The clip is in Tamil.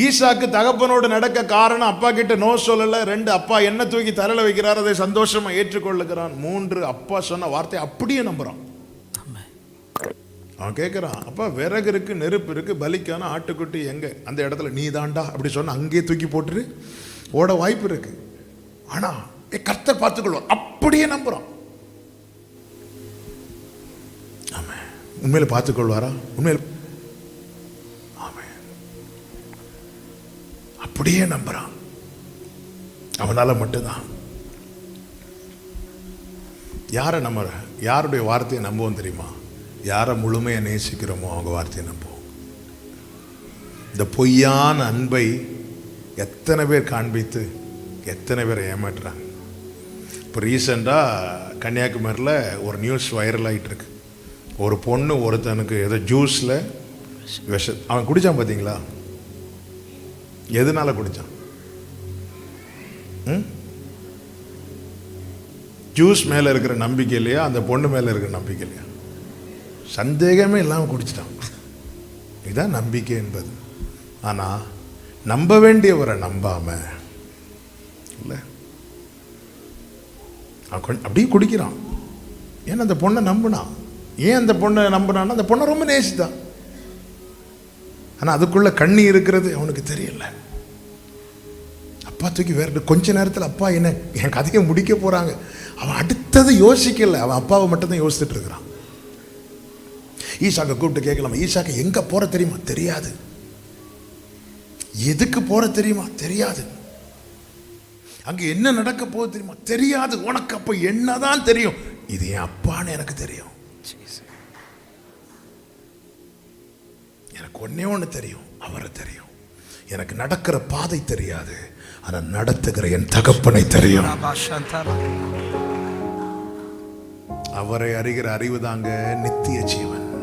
ஈசாக்கு தகப்பனோடு நடக்க காரணம் அப்பா கிட்ட நோ சொல்லலை ரெண்டு அப்பா என்ன தூக்கி தலையில வைக்கிறார் அதை சந்தோஷமா ஏற்றுக்கொள்ளுகிறான். மூன்று அப்பா சொன்ன வார்த்தை அப்படியே நம்புறான். அவன் கேட்குறான் அப்பா விறகு இருக்கு நெருப்பு இருக்கு பலிக்கான ஆட்டுக்குட்டி எங்க? அந்த இடத்துல நீ தாண்டா அப்படி சொன்ன அங்கேயே தூக்கி போட்டுரு ஓட வாய்ப்பு இருக்கு. ஆனா ஏ கர்த்தர் பார்த்துக்கொள்வார். அப்படியே நம்புறான். ஆமா உண்மையில பார்த்துக்கொள்வாரா? உண்மையில அப்படியே நம்புறான். அவனால் மட்டும்தான். யாரை நம்புற? யாருடைய வார்த்தையை நம்புவோம் தெரியுமா? யாரை முழுமையாக நேசிக்கிறோமோ அவங்க வார்த்தையை நம்புவோம். இந்த பொய்யான அன்பை எத்தனை பேர் காண்பித்து எத்தனை பேரை ஏமாற்றுறாங்க? இப்போ ரீசெண்டாக கன்னியாகுமரியில் ஒரு நியூஸ் வைரல் ஆகிட்டுருக்கு ஒரு பொண்ணு ஒருத்தனுக்கு ஏதோ ஜூஸில் விஷ அவன் குடித்தான் பார்த்தீங்களா எதனால குடித்தான் ம்? ஜூஸ் மேலே இருக்கிற நம்பிக்கை இல்லையா அந்த பொண்ணு மேலே இருக்கிற நம்பிக்கை இல்லையா சந்தேகமே இல்லாமல் குடிச்சிட்டான். இதுதான் நம்பிக்கை என்பது. ஆனால் நம்ப வேண்டியவரை நம்பாமல் இல்லை? அப்படியே குடிக்கிறான். ஏன்னா அந்த பொண்ணை நம்பினான் ஏன் அந்த பொண்ணை நம்பினான்னா அந்த பொண்ணை ரொம்ப நேசித்தான். ஆனால் அதுக்குள்ளே கண்ணி இருக்கிறது அவனுக்கு தெரியல. அப்பா தூக்கி வேறு கொஞ்ச நேரத்தில் அப்பா என்ன என் கதையை முடிக்க போகிறாங்க அவன் அடுத்தது யோசிக்கல. அவன் அப்பாவை மட்டும்தான் யோசிச்சுட்டு இருக்கிறான். ஈஷாக்கை கூப்பிட்டு கேட்கலாமா? ஈஷாக்கை எங்கே போகிற தெரியுமா? தெரியாது. எதுக்கு போகிற தெரியுமா? தெரியாது. அங்கே என்ன நடக்க போகுது தெரியுமா? தெரியாது. உனக்கு அப்போ என்னதான் தெரியும்? இது என் அப்பான்னு எனக்கு தெரியும். எனக்கு ஒன்றே ஒன்று தெரியும் அவரை தெரியும். எனக்கு நடக்கிற பாதை தெரியாது ஆனால் நடத்துகிற என் தகப்பனை தெரியும். அவரை அறிகிற அறிவு தாங்க நித்திய ஜீவன்.